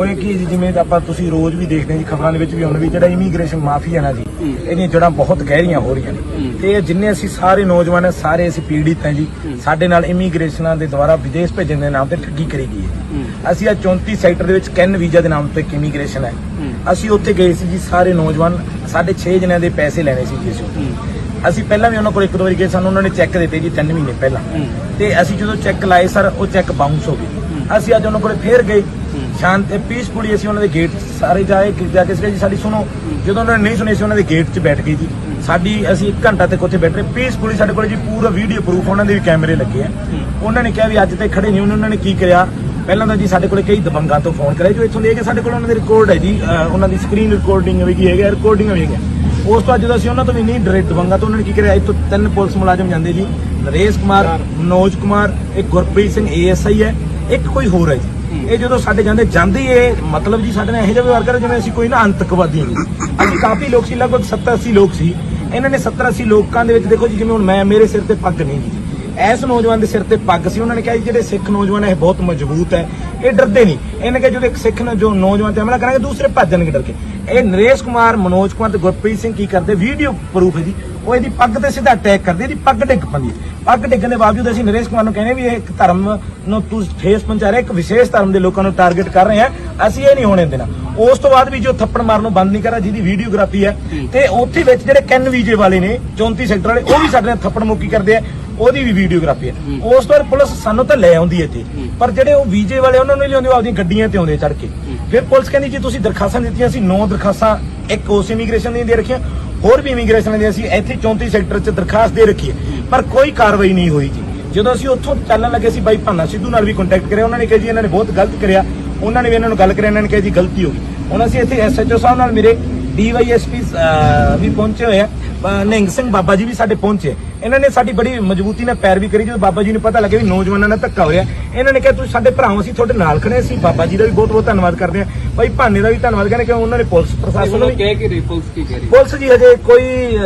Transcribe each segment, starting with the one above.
ਹੋਏ ਕਿ ਜਿਵੇਂ ਆਪਾਂ ਤੁਸੀਂ ਰੋਜ਼ ਵੀ ਦੇਖਦੇ ਜੀ ਖਬਰਾਂ ਦੇ ਵਿੱਚ ਵੀ ਹੁਣ ਵੀ ਜਿਹੜਾ ਇਮੀਗ੍ਰੇਸ਼ਨ ਮਾਫੀਆ ਨਾ ਜੀ ਇਹਦੀਆਂ ਜੜਾਂ ਬਹੁਤ ਗਹਿਰੀਆਂ ਹੋ ਰਹੀਆਂ ਨੇ। ਤੇ ਇਹ ਜਿੰਨੇ ਅਸੀਂ ਸਾਰੇ ਨੌਜਵਾਨ ਸਾਰੇ ਅਸੀਂ ਪੀੜਿਤ ਹਾਂ ਜੀ ਸਾਡੇ ਨਾਲ ਇਮੀਗ੍ਰੇਸ਼ਨਾਂ ਦੇ ਦੁਆਰਾ ਵਿਦੇਸ਼ ਭੇਜਣ ਦੇ ਨਾਮ ਤੇ ਠੱਗੀ ਕਰੀ ਗਈ ਹੈ। ਅਸੀਂ ਆ 34 ਸੈਕਟਰ ਦੇ ਵਿੱਚ ਕੈਨ ਵੀਜ਼ਾ ਦੇ ਨਾਮ ਤੇ ਇਮੀਗ੍ਰੇਸ਼ਨ ਹੈ। ਅਸੀਂ ਉੱਥੇ ਗਏ ਸੀ ਜੀ ਸਾਰੇ ਨੌਜਵਾਨ ਸਾਡੇ 6 ਜਣਿਆਂ ਦੇ ਪੈਸੇ ਲੈਣੇ ਸੀ ਜੀ ਅਸੀਂ। ਅਸੀਂ ਪਹਿਲਾਂ ਵੀ ਉਹਨਾਂ ਕੋਲ ਇੱਕ ਦੋ ਵਾਰੀ ਗਏ ਸਾਨੂੰ ਉਹਨਾਂ ਨੇ ਚੈੱਕ ਦਿੱਤੇ ਜੀ 3 ਮਹੀਨੇ ਪਹਿਲਾਂ। ਤੇ ਅਸੀਂ ਜਦੋਂ ਚੈੱਕ ਲਾਏ ਸਰ ਉਹ ਚੈੱਕ ਬਾਉਂਸ ਹੋ ਗਏ। ਅਸੀਂ ਅੱਜ ਉਹਨਾਂ ਕੋਲ ਫੇਰ ਗਏ। ਸ਼ਾਂਤ ਪੀਸਫੁਲੀ ਅਸੀਂ ਉਹਨਾਂ ਦੇ ਗੇਟ ਸਾਰੇ ਜਾਏ ਕਿ ਜਾ ਕੇ ਸੀ ਜੀ ਸਾਡੀ ਸੁਣੋ ਜਦੋਂ ਉਹਨਾਂ ਨੇ ਨਹੀਂ ਸੁਣੀ ਸੀ ਉਹਨਾਂ ਦੇ ਗੇਟ 'ਚ ਬੈਠ ਗਏ ਜੀ। ਸਾਡੀ ਅਸੀਂ 1 ਘੰਟਾ ਤੱਕ ਉੱਥੇ ਬੈਠ ਪੀਸਫੁਲੀ ਸਾਡੇ ਕੋਲ ਜੀ ਪੂਰਾ ਵੀਡੀਓ ਪ੍ਰੂਫ ਉਹਨਾਂ ਦੇ ਵੀ ਕੈਮਰੇ ਲੱਗੇ ਆ। ਉਹਨਾਂ ਨੇ ਕਿਹਾ ਵੀ ਅੱਜ ਤੇ ਖੜੇ ਨਹੀਂ ਉਹਨਾਂ ਨੇ ਕੀ ਕਰਿਆ? ਪਹਿਲਾਂ ਤਾਂ ਜੀ ਸਾਡੇ ਕੋਲੇ ਕਈ ਦਬੰਗਾਂ ਤੋਂ ਫੋਨ ਕਰਿਆ ਜੋ ਇੱਥੋਂ ਦੇ ਕੇ ਸਾਡੇ ਕੋਲ ਉਹਨਾਂ ਦੇ ਰਿਕਾਰਡ ਹੈ ਜੀ ਉਹਨਾਂ ਦੀ ਸਕਰੀਨ ਰਿਕਾਰਡਿੰਗ ਵੀ ਕੀ ਹੈਗਾ ਰਿਕਾਰਡਿੰਗ ਵੀ ਹੈਗਾ ਉਸ ਤੋਂ ਜਦੋਂ ਅਸੀਂ ਉਹਨਾਂ ਤੋਂ ਵੀ ਨਹੀਂ ਡਰੇ ਦਬੰਗਾਂ ਤੋਂ ਉਹਨਾਂ ਨੇ ਕੀ ਕਰਿਆ? ਇੱਥੋਂ ਤਿੰਨ ਪੁਲਿਸ ਮੁਲਾਜ਼ਮ ਜਾਂਦੇ ਜੀ ਨਰੇਸ਼ ਕੁਮਾਰ ਮਨੋਜ ਕੁਮਾਰ ਇੱਕ ਗੁਰਪ੍ਰੀਤ ਸਿੰਘ ਏਐਸਆਈ ਹੈ। ਇੱਕ ਕੋਈ ਹੋਰ ਹੈ ਜੀ। ਇਹ ਜਦੋਂ ਸਾਡੇ ਜਾਂਦੇ ਜਾਂਦੀ ਹੀ ਮਤਲਬ ਜੀ ਸਾਡੇ ਨਾਲ ਇਹੋ ਜਿਹਾ ਵਿਵਹਾਰ ਕਰ ਜਿਵੇਂ ਅਸੀਂ ਕੋਈ ਨਾ ਅੰਤਕਵਾਦੀ ਹਾਂ ਅਸੀਂ ਕਾਫੀ ਲੋਕ ਸੀ, ਲਗਭਗ 70 80 ਲੋਕ ਸੀ। ਇਹਨਾਂ ਨੇ 70 80 ਲੋਕਾਂ ਦੇ ਵਿੱਚ ਦੇਖੋ ਜੀ, ਜਿਵੇਂ ਹੁਣ ਮੈਂ, ਮੇਰੇ ਸਿਰ ਤੇ ਪੱਗ ਨਹੀਂ ਜੀ। ਐਸ ਨੌਜਵਾਨ ਦੇ ਸਿਰ ਤੇ ਪੱਗ ਸੀ, ਉਹਨਾਂ ਨੇ ਕਿਹਾ ਜੀ, ਜਿਹੜੇ ਸਿੱਖ ਨੌਜਵਾਨ ਹੈ ਇਹ ਬਹੁਤ ਮਜ਼ਬੂਤ ਹੈ। ਇਹ ਡਰਦੇ ਨਹੀਂ। ਇਹਨੇ ਕਿਹਾ ਜਦੋਂ ਇੱਕ ਸਿੱਖ ਨੇ ਜੋ ਨੌਜਵਾਨ ਤੇ ਹਮਲਾ ਕਰਾਂਗੇ, ਦੂਸਰੇ ਭੱਜਣਗੇ ਡਰ ਕੇ। ਇਹ ਨਰੇਸ਼ ਕੁਮਾਰ, ਮਨੋਜ ਕੁਮਾਰ ਤੇ ਗੁਰਪ੍ਰੀਤ ਸਿੰਘ ਕੀ ਕਰਦੇ? ਵੀਡੀਓ ਪ੍ਰੂਫ ਹੈ ਜੀ। ਉਹ ਇਹਦੀ ਪੱਗ ਤੇ ਸਿੱਧਾ ਅਟੈਕ ਕਰਦੇ, ਇਹਦੀ ਪੱਗ ਡਿੱਗ ਪੈਂਦੀ ਪੱਗ ਡਿੱਗਣ ਦੇ ਬਾਵਜੂਦ ਅਸੀਂ ਨਰੇਸ਼ ਕੁਮਾਰ ਨੂੰ ਕਹਿੰਦੇ ਵੀ ਇਹ ਇੱਕ ਧਰਮ ਨੂੰ ਤੁਸੀਂ ਠੇਸ ਪਹੁੰਚਾ ਰਹੇ, ਇੱਕ ਵਿਸ਼ੇਸ਼ ਧਰਮ ਦੇ ਲੋਕਾਂ ਨੂੰ ਟਾਰਗੇਟ ਕਰ ਰਹੇ ਆ। ਅਸੀਂ ਇਹ ਨਹੀਂ ਹੋਣੇ ਦੇਣਾ। ਉਸ ਤੋਂ ਬਾਅਦ ਵੀ ਜੋ ਥੱਪੜ ਮਾਰਨ ਨੂੰ ਬੰਦ ਨਹੀਂ ਕਰਾ ਜਿਹਦੀ ਵੀਡੀਓਗ੍ਰਾਫੀ ਹੈ, ਤੇ ਉੱਥੇ ਵਿੱਚ ਜਿਹੜੇ ਕੈਨ ਵਾਲੇ ਨੇ 34 ਸੈਕਟਰ ਵਾਲੇ, ਉਹ ਵੀ ਸਾਡੇ ਨਾਲ ਥੱਪੜ ਮੁੱਕੀ ਕਰਦੇ ਆ। ਉਹਦੀ ਵੀ ਵੀਡੀਓਗ੍ਰਾਫੀ ਹੈ। ਉਸ ਤੋਂ ਬਾਅਦ ਪੁਲਿਸ ਸਾਨੂੰ ਤਾਂ ਲੈ ਆਉਂਦੀ ਹੈ ਇੱਥੇ। ਪਰ ਜਿਹੜੇ ਉਹ ਵੀਜੇ ਵਾਲੇ ਉਹਨਾਂ ਨੂੰ ਲਿਆਉਂਦੇ ਉਹ ਆਪਦੀਆਂ ਗੱਡੀਆਂ ਤੇ ਆਉਂਦੇ ਚੜ ਕੇ। ਫਿਰ ਪੁਲਿਸ ਕਹਿੰਦੀ ਜੀ ਤੁਸੀਂ ਦਰਖਾਸਤਾਂ ਦਿੱਤੀਆਂ ਸੀ 9 ਦਰਖਾਸਤਾਂ ਇੱਕ ਉਸ ਇਮੀਗ੍ਰੇਸ਼ਨ ਦੀਆਂ ਦੇ ਰੱਖੀਆਂ ਹੋਰ ਵੀ ਇਮੀਗ੍ਰੇਸ਼ਨ ਦੀਆਂ ਸੀ ਇੱਥੇ 34 ਸੈਕਟਰ 'ਚ ਦਰਖਾਸਤ ਦੇ ਰੱਖੀ ਹੈ। ਪਰ ਕੋਈ ਕਾਰਵਾਈ ਨਹੀਂ ਹੋਈ ਜੀ। ਜਦੋਂ ਅਸੀਂ ਉੱਥੋਂ ਚੱਲਣ ਲੱਗੇ ਸੀ ਬਾਈ ਭਾਨਾ ਸਿੱਧੂ ਨਾਲ ਵੀ ਕੰਟੈਕਟ ਕਰਿਆ ਉਹਨਾਂ ਨੇ ਕਿਹਾ ਜੀ ਇਹਨਾਂ ਨੇ ਬਹੁਤ ਗਲਤ ਕਰਿਆ। ਉਹਨਾਂ ਨੇ ਵੀ ਇਹਨਾਂ ਨੂੰ ਗੱਲ ਕਰਿਆ ਇਹਨਾਂ ਨੇ ਕਿਹਾ ਜੀ ਗਲਤੀ ਹੋ ਗਈ। ਹੁਣ ਅਸੀਂ ਇੱਥੇ ਐਸਐਚਓ ਸਾਹਿਬ ਨਾਲ ਮੇਰੇ ਡੀਵਾਈਐਸਪੀ ਵੀ ਪਹੁੰਚੇ ਹੋਏ ਆ। ਨਿਹੰਗ ਸਿੰਘ ਬਾਬਾ ਜੀ ਵੀ ਸਾਡੇ ਪਹੁੰਚੇ। ਇਹਨਾਂ ਨੇ ਸਾਡੀ ਬੜੀ ਮਜ਼ਬੂਤੀ ਨਾਲ ਪੈਰਵੀ ਕਰੀ ਜਦੋਂ ਬਾਬਾ ਜੀ ਨੂੰ ਪਤਾ ਲੱਗਿਆ ਵੀ ਨੌਜਵਾਨਾਂ ਨਾਲ ਧੱਕਾ ਹੋ ਰਿਹਾ। ਇਹਨਾਂ ਨੇ ਕਿਹਾ ਤੁਸੀਂ ਸਾਡੇ ਭਰਾਓ ਅਸੀਂ ਤੁਹਾਡੇ ਨਾਲ ਖੜੇ ਅਸੀਂ ਬਾਬਾ ਜੀ ਦਾ ਵੀ ਬਹੁਤ ਬਹੁਤ ਧੰਨਵਾਦ ਕਰਦੇ ਹਾਂ। ਬਾਈ ਭਾਨੇ ਦਾ ਵੀ ਧੰਨਵਾਦ ਕਹਿੰਦੇ ਕਿ ਉਹਨਾਂ ਨੇ ਪੁਲਿਸ ਪ੍ਰਸ਼ਾਸਨ ਨੂੰ ਵੀ ਕਹਿ ਕੇ ਰਹੀ ਪੁਲਿਸ ਕੀ ਕਹਿ ਰਹੀ? ਪੁਲਿਸ ਜੀ ਹਜੇ ਕੋਈ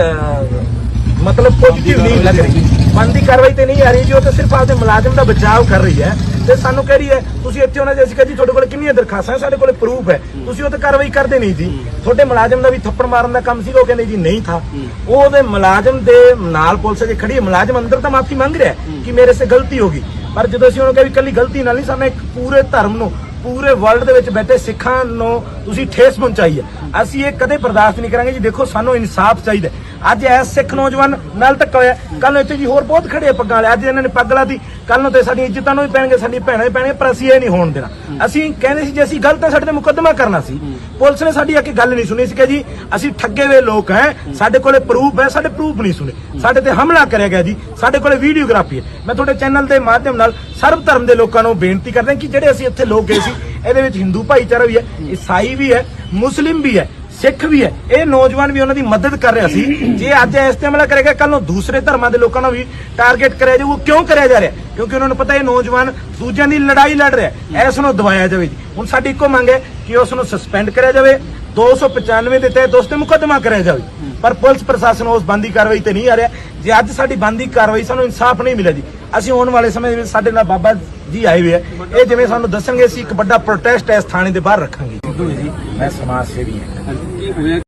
ਮਤਲਬ ਪੋਜ਼ਿਟਿਵ ਨਹੀਂ ਲੱਗ ਰਹੀ। ਬੰਦੀ ਕਾਰਵਾਈ ਤੇ ਨਹੀਂ ਆ ਰਹੀ ਜੀ ਉਹ ਤਾਂ ਸਿਰਫ ਆਪਦੇ ਮੁਲਾਜ਼ਮ ਦਾ ਬਚਾਅ ਕਰ ਰਹੀ ਹੈ। ਤੇ ਸਾਨੂੰ ਕਹਿ ਰਹੀ ਹੈ ਤੁਸੀਂ ਇੱਥੇ ਉਹਨਾਂ ਦੇ ਅਸੀਂ ਕਿਹਾ ਜੀ ਤੁਹਾਡੇ ਕੋਲ ਕਿੰਨੀਆਂ ਦਰਖਾਸਤਾਂ ਸਾਡੇ ਕੋਲ ਪ੍ਰੂਫ ਹੈ। ਤੁਸੀਂ ਉਹ ਤੇ ਕਾਰਵਾਈ ਕਰਦੇ ਨਹੀਂ ਜੀ। ਤੁਹਾਡੇ ਮੁਲਾਜ਼ਮ ਦਾ ਵੀ ਥੱਪੜ ਮਾਰਨ ਦਾ ਕੰਮ ਸੀਗਾ ਉਹ ਕਹਿੰਦੇ ਜੀ ਨਹੀਂ ਥਾ। ਉਹ ਉਹਦੇ ਮੁਲਾਜ਼ਮ ਦੇ ਨਾਲ ਪੁਲਿਸ ਜੇ ਖੜੀ ਮੁਲਾਜ਼ਮ ਅੰਦਰ ਤਾਂ ਮਾਫੀ ਮੰਗ ਰਿਹਾ ਕਿ ਮੇਰੇ ਸੇ ਗਲਤੀ ਹੋ ਗਈ। ਪਰ ਜਦੋਂ ਅਸੀਂ ਉਹਨੂੰ ਕਿਹਾ ਵੀ ਕੱਲੀ ਗਲਤੀ ਨਾਲ ਨਹੀਂ ਸਾਨੂੰ ਇੱਕ ਪੂਰੇ ਧਰਮ ਨੂੰ ਪੂਰੇ ਵਰਲਡ ਦੇ ਵਿੱਚ ਬੈਠੇ ਸਿੱਖਾਂ ਨੂੰ ਤੁਸੀਂ ਠੇਸ ਪਹੁੰਚਾਈ ਹੈ। ਅਸੀਂ ਇਹ ਕਦੇ ਬਰਦਾਸ਼ਤ ਨਹੀਂ ਕਰਾਂਗੇ ਜੀ। ਦੇਖੋ ਸਾਨੂੰ ਇਨਸਾਫ ਚਾਹੀਦਾ। ਅੱਜ ਐਸ ਸਿੱਖ ਨੌਜਵਾਨ ਨਾਲ ਧੱਕਾ ਹੋਇਆ। ਕੱਲ ਇੱਥੇ ਜੀ ਹੋਰ ਬਹੁਤ ਖੜੇ ਪੱਗਾਂ ਵਾਲੇ। ਅੱਜ ਇਹਨਾਂ ਨੇ ਪੱਗ ਲਾਤੀ। ਕੱਲ ਨੂੰ ਤੇ ਸਾਡੀਆਂ ਇੱਜ਼ਤਾਂ ਨੂੰ ਵੀ ਪੈਣਗੇ ਸਾਡੀ ਭੈਣਾਂ ਵੀ ਪੈਣਗੇ ਪਰ ਅਸੀਂ ਇਹ ਨਹੀਂ ਹੋਣ ਦੇਣਾ। ਅਸੀਂ ਕਹਿੰਦੇ ਸੀ ਜੇ ਅਸੀਂ ਗਲਤ ਹੈ ਸਾਡੇ ਤੇ ਮੁਕੱਦਮਾ ਕਰਨਾ ਸੀ। ਪੁਲਿਸ ਨੇ ਸਾਡੀ ਕੇ ਗੱਲ ਨਹੀਂ ਸੁਣੀ ਸੀ ਕਿ ਜੀ ਅਸੀਂ ਠੱਗੇ ਹੋਏ ਲੋਕ ਹੈ ਸਾਡੇ ਕੋਲੇ ਪ੍ਰੂਫ ਹੈ ਸਾਡੇ ਪ੍ਰੂਫ ਨਹੀਂ ਸੁਣੇ। ਸਾਡੇ ਤੇ ਹਮਲਾ ਕਰਿਆ ਗਿਆ ਜੀ ਸਾਡੇ ਕੋਲੇ ਵੀਡੀਓਗ੍ਰਾਫੀ ਹੈ। ਮੈਂ ਤੁਹਾਡੇ ਚੈਨਲ ਦੇ ਮਾਧਿਅਮ ਨਾਲ ਸਰਬ ਧਰਮ ਦੇ ਲੋਕਾਂ ਨੂੰ ਬੇਨਤੀ ਕਰਦਾ ਕਿ ਜਿਹੜੇ ਅਸੀਂ ਇੱਥੇ ਲੋਕ ਗਏ ਸੀ ਇਹਦੇ ਵਿੱਚ ਹਿੰਦੂ ਭਾਈਚਾਰਾ ਵੀ ਹੈ ਈਸਾਈ ਵੀ ਹੈ ਮੁਸਲਿਮ ਵੀ ਹੈ ਸਿੱਖ ਵੀ ਹੈ। ਇਹ ਨੌਜਵਾਨ ਵੀ ਉਹਨਾਂ ਦੀ ਮਦਦ ਕਰ ਰਿਹਾ ਸੀ। ਜੇ ਅੱਜ ਇਸ ਤੇ ਹਮਲਾ ਕਰੇਗਾ ਕੱਲ ਨੂੰ ਦੂਸਰੇ ਧਰਮਾਂ ਦੇ ਲੋਕਾਂ ਨੂੰ ਵੀ ਟਾਰਗੇਟ ਕਰਿਆ ਜਾਊ ਉਹ ਕਿਉਂ ਕਰਿਆ ਜਾ ਰਿਹਾ? ਕਿਉਂਕਿ ਉਹਨਾਂ ਨੂੰ ਪਤਾ ਇਹ ਨੌਜਵਾਨ ਦੂਜਿਆਂ ਦੀ ਲੜਾਈ ਲੜ ਰਿਹਾ ਹੈ। ਇਸ ਨੂੰ ਦਬਾਇਆ ਜਾਵੇ ਜੀ। ਹੁਣ ਸਾਡੀ ਇੱਕੋ ਮੰਗ ਹੈ ਕਿ ਉਸ ਨੂੰ ਸਸਪੈਂਡ ਕਰਿਆ ਜਾਵੇ 295 ਦੇ ਤਹਿਤ ਉਸ ਤੇ ਮੁਕੱਦਮਾ ਕਰਿਆ ਜਾਵੇ। ਪਰ ਪੁਲਿਸ ਪ੍ਰਸ਼ਾਸਨ ਉਸ ਬੰਦੀ ਕਾਰਵਾਈ ਤੇ ਨਹੀਂ ਆ ਰਿਹਾ। ਜੇ ਅੱਜ ਸਾਡੀ ਬੰਦੀ ਕਾਰਵਾਈ ਸਾਨੂੰ ਇਨਸਾਫ ਨਹੀਂ ਮਿਲਿਆ ਜੀ ਅਸੀਂ ਆਉਣ ਵਾਲੇ ਸਮੇਂ ਦੇ ਵਿੱਚ ਸਾਡੇ ਨਾਲ ਬਾਬਾ ਜੀ ਆਏ ਹੋਏ ਆ। ਇਹ ਜਿਵੇਂ ਸਾਨੂੰ ਦੱਸਣਗੇ ਅਸੀਂ ਇੱਕ ਵੱਡਾ ਪ੍ਰੋਟੈਸਟ ਇਸ ਥਾਣੇ ਦੇ ਬਾਹਰ ਰੱਖਾਂਗੇ। ਜੀ ਮੈਂ ਸਮਾਜ ਸੇਵੀ ਹਾਂ। ਕੀ ਹੋਇਆ